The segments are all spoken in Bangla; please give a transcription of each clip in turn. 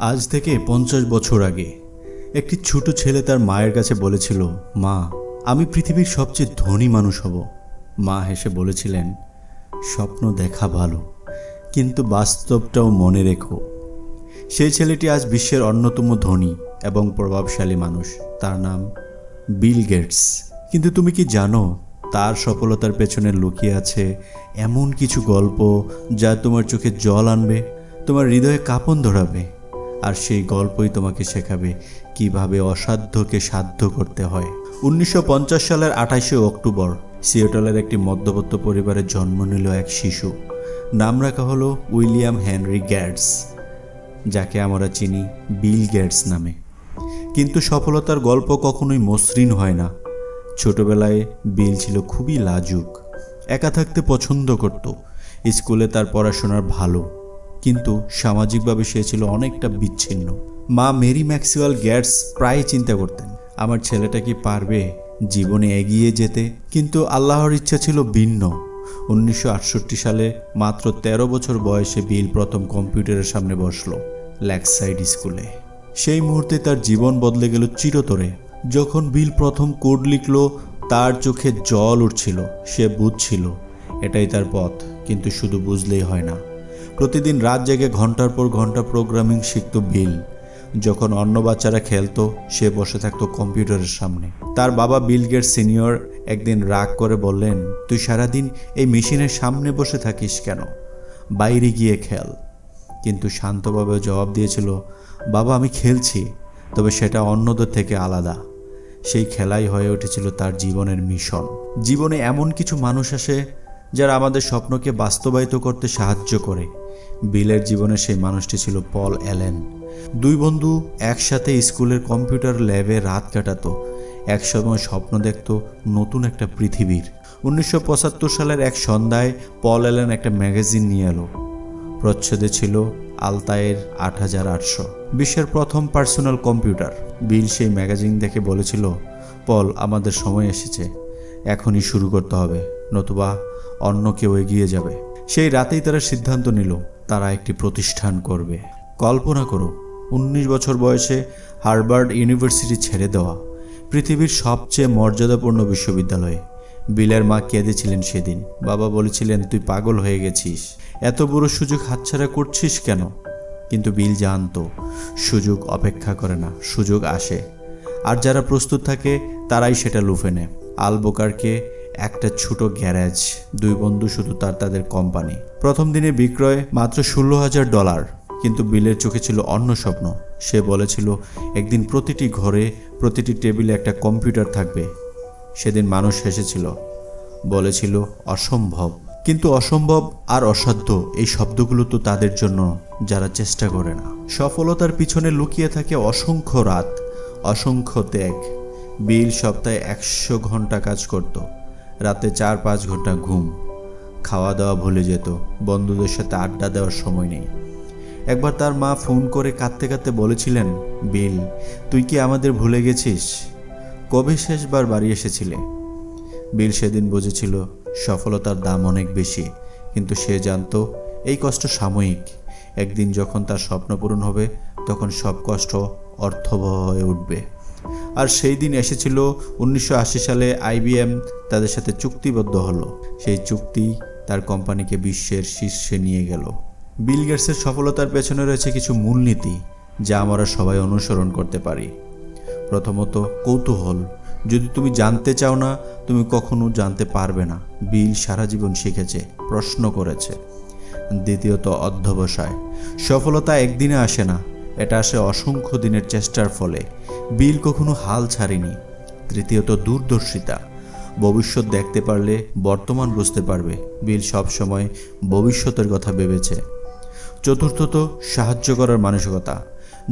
আজ থেকে পঞ্চাশ বছর আগে একটি ছোট ছেলে তার মায়ের কাছে বলেছিল, মা, আমি পৃথিবীর সবচেয়ে ধনী মানুষ হব। মা হেসে বলেছিলেন, স্বপ্ন দেখা ভালো, কিন্তু বাস্তবটাও মনে রেখো। সেই ছেলেটি আজ বিশ্বের অন্যতম ধনী এবং প্রভাবশালী মানুষ। তার নাম বিল গেটস। কিন্তু তুমি কি জানো, তার সফলতার পেছনে লুকিয়ে আছে এমন কিছু গল্প যা তোমার চোখে জল আনবে, তোমার হৃদয়ে কাঁপন ধরাবে? আর সেই গল্পই তোমাকে শেখাবে কীভাবে অসাধ্যকে সাধ্য করতে হয়। উনিশশো পঞ্চাশ সালের আঠাশে অক্টোবর সিয়েটলের একটি মধ্যবর্ত পরিবারে জন্ম নিল এক শিশু। নাম রাখা হলো উইলিয়াম হেনরি গ্যাটস, যাকে আমরা চিনি বিল গেটস নামে। কিন্তু সফলতার গল্প কখনোই মসৃণ হয় না। ছোটবেলায় বিল ছিল খুবই লাজুক, একা থাকতে পছন্দ করত, স্কুলে তার পড়াশোনার ভালো। কিন্তু সামাজিকভাবে সে ছিল অনেকটা বিচ্ছিন্ন। মা মেরি ম্যাক্সওয়েল গ্যাটস প্রায় চিন্তা করতেন, আমার ছেলেটা কি পারবে জীবনে এগিয়ে যেতে? কিন্তু আল্লাহর ইচ্ছা ছিল ভিন্ন। উনিশশো আটষট্টি সালে মাত্র ১৩ বছর বয়সে বিল প্রথম কম্পিউটারের সামনে বসল ল্যাকসাইড স্কুলে। সেই মুহূর্তে তার জীবন বদলে গেল চিরতরে। যখন বিল প্রথম কোড লিখল, তার চোখে জল উঠছিল, সে বুঝছিল, এটাই তার পথ, কিন্তু শুধু বুঝলেই হয় না। প্রতিদিন রাত জেগে ঘণ্টার পর ঘণ্টা প্রোগ্রামিং শিখত বিল। যখন অন্য বাচ্চারা খেলতো, সে বসে থাকতো কম্পিউটারের সামনে। তার বাবা বিল গেট সিনিয়র একদিন রাগ করে বললেন, তুই সারাদিন এই মেশিনের সামনে বসে থাকিস কেন? বাইরে গিয়ে খেল। কিন্তু শান্তভাবে জবাব দিয়েছিল, বাবা, আমি খেলছি, তবে সেটা অন্যদের থেকে আলাদা। সেই খেলাই হয়ে উঠেছিল তার জীবনের মিশন। জীবনে এমন কিছু মানুষ আসে, যারা আমাদের স্বপ্নকে বাস্তবায়িত করতে সাহায্য করে। বিলের জীবনে সেই মানুষটি ছিল পল অ্যালেন। দুই বন্ধু একসাথে স্কুলের কম্পিউটার ল্যাবে রাত কাটাতো একসময় স্বপ্ন দেখত নতুন একটা পৃথিবীর। উনিশশো সালের এক সন্ধ্যায় পল অ্যালেন একটা ম্যাগাজিন নিয়ে এলো। প্রচ্ছদে ছিল আলতায়ের আট হাজার আটশো। বিশ্বের প্রথম পার্সোনাল কম্পিউটার। বিল সেই ম্যাগাজিন দেখে বলেছিল, পল, আমাদের সময় এসেছে। এখনই শুরু করতে হবে, নতুবা অন্য কেউ এগিয়ে যাবে। সেই রাতেই তারা সিদ্ধান্ত নিল তারা একটি প্রতিষ্ঠান করবে। কল্পনা করো, উনিশ বছর বয়সে হার্ভার্ড ইউনিভার্সিটি ছেড়ে দেওয়া পৃথিবীর সবচেয়ে মর্যাদাপূর্ণ বিশ্ববিদ্যালয়ে। বিলের মা কেঁদেছিলেন সেদিন। বাবা বলেছিলেন, তুই পাগল হয়ে গেছিস। এত বড় সুযোগ হাতছাড়া করছিস কেন? কিন্তু বিল জানতো, সুযোগ অপেক্ষা করে না, সুযোগ আসে। আর যারা প্রস্তুত থাকে, তারাই সেটা লুফে নেয়। আলবোকারকে একটা ছোট গ্যারেজ, দুই বন্ধু শুধু তার তাদের কোম্পানি। প্রথম দিনে বিক্রয় মাত্র ষোলো হাজার ডলার, কিন্তু বিলের চোখে ছিল অন্য স্বপ্ন। সে বলেছিল, একদিন প্রতিটি ঘরে, প্রতিটি টেবিলে একটা কম্পিউটার থাকবে। সেদিন মানুষ হেসেছিল, বলেছিল, অসম্ভব। কিন্তু অসম্ভব আর অসাধ্য, এই শব্দগুলো তো তাদের জন্য যারা চেষ্টা করে না। সফলতার পিছনে লুকিয়ে থাকে অসংখ্য রাত, অসংখ্য ত্যাগ। বিল সপ্তাহে একশো ঘণ্টা কাজ করত। রাতে চার পাঁচ ঘণ্টা ঘুম। খাওয়া দাওয়া ভুলে যেত, বন্ধুদের সাথে আড্ডা দেওয়ার সময় নেই। একবার তার মা ফোন করে কাঁদতে কাঁদতে বলেছিলেন, বিল, তুই কি আমাদের ভুলে গেছিস? কবে শেষবার বাড়ি এসেছিলে? বিল সেদিন বুঝেছিল সফলতার দাম অনেক বেশি, কিন্তু সে জানতো এই কষ্ট সাময়িক। একদিন যখন তার স্বপ্ন পূরণ হবে, তখন সব কষ্ট অর্থবহ হয়ে উঠবে। আর সেই দিন এসেছিল উনিশশো আশি সালে আইবিএম তাদের সাথে চুক্তিবদ্ধ হলো। সেই চুক্তি তার কোম্পানিকে বিশ্বের শীর্ষে নিয়ে গেল। বিল গেটসের সফলতার পেছনে রয়েছে কিছু মূলনীতি, যা আমরা সবাই অনুসরণ করতে পারি। প্রথমত, কৌতূহল। যদি তুমি জানতে চাও না, তুমি কখনো জানতে পারবে না। বিল সারা জীবন শিখেছে, প্রশ্ন করেছে। দ্বিতীয়ত, অধ্যবসায়। সফলতা একদিনে আসে না, এটা আসে অসংখ্য দিনের চেষ্টার ফলে। বিল কখনো হাল ছাড়েনি। তৃতীয়ত দূরদর্শিতা। ভবিষ্যৎ দেখতে পারলে বর্তমান বুঝতে পারবে, বিল সবসময় ভবিষ্যতের কথা ভেবেছে। চতুর্থত, সাহায্য করার মানসিকতা।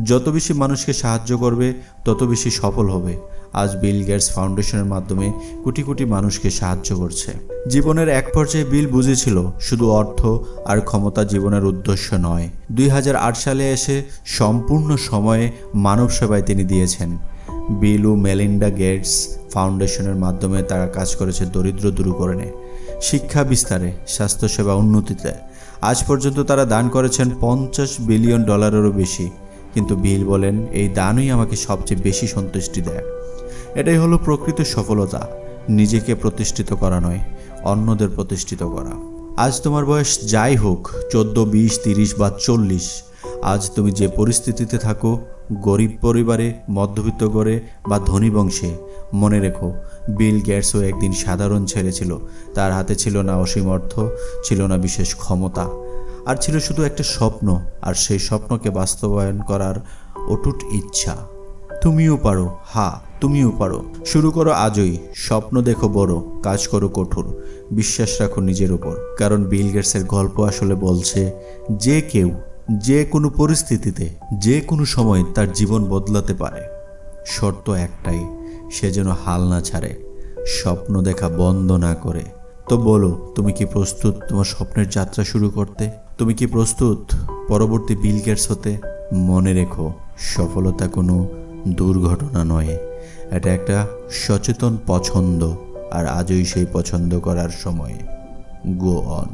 যত বেশি মানুষকে সাহায্য করবে, তত বেশি সফল হবে। আজ বিল গেটস ফাউন্ডেশনের মাধ্যমে কোটি কোটি মানুষকে সাহায্য করছে। জীবনের এক পর্যায়ে বিল বুঝেছিল শুধু অর্থ আর ক্ষমতা জীবনের উদ্দেশ্য নয়। দুই সালে এসে সম্পূর্ণ সময়ে মানব সেবায় তিনি দিয়েছেন। বিল ও মেলিন্ডা গেটস ফাউন্ডেশনের মাধ্যমে তারা কাজ করেছে দরিদ্র দূরীকরণে, শিক্ষা বিস্তারে, স্বাস্থ্যসেবা উন্নতিতে। আজ পর্যন্ত তারা দান করেছেন পঞ্চাশ বিলিয়ন ডলারেরও বেশি। কিন্তু বিল বলেন, এই দানই আমাকে সবচেয়ে বেশি সন্তুষ্টি দেয়। এটাই হলো প্রকৃত সফলতা, নিজেকে প্রতিষ্ঠিত করা নয়, অন্যদের প্রতিষ্ঠিত করা। আজ তোমার বয়স যাই হোক, চোদ্দ, বিশ, তিরিশ বা চল্লিশ, আজ তুমি যে পরিস্থিতিতে থাকো, গরিব পরিবারে, মধ্যবিত্ত ঘরে বা ধনী বংশে, মনে রেখো, বিল গেটসও একদিন সাধারণ ছেলে ছিল, তার হাতে ছিল না অসীম অর্থ, ছিল না বিশেষ ক্ষমতা, আর ছিল শুধু একটা স্বপ্ন, আর সেই স্বপ্নকে বাস্তবায়ন করার অটুট ইচ্ছা। তুমিও পারো, হা তুমিও পারো। শুরু করো আজই। স্বপ্ন দেখো বড়, কাজ করো কঠোর। বিশ্বাস রাখো নিজের উপর। কারণ বিল গেটসের গল্প আসলে বলছে, যে কেউ যে কোনো পরিস্থিতিতে, যে কোনো সময় তার জীবন বদলাতে পারে। শর্ত একটাই, সে যেন হাল না ছাড়ে, স্বপ্ন দেখা বন্ধ না করে। তো বলো, তুমি কি প্রস্তুত তোমার স্বপ্নের যাত্রা শুরু করতে? তুমি কি প্রস্তুত পরবর্তী বিল গেটস হতে? মনে রেখো, সফলতা কোনো দুর্ঘটনা নয়। এটা একটা সচেতন পছন্দ আর আজই সেই পছন্দ করার সময়। Go on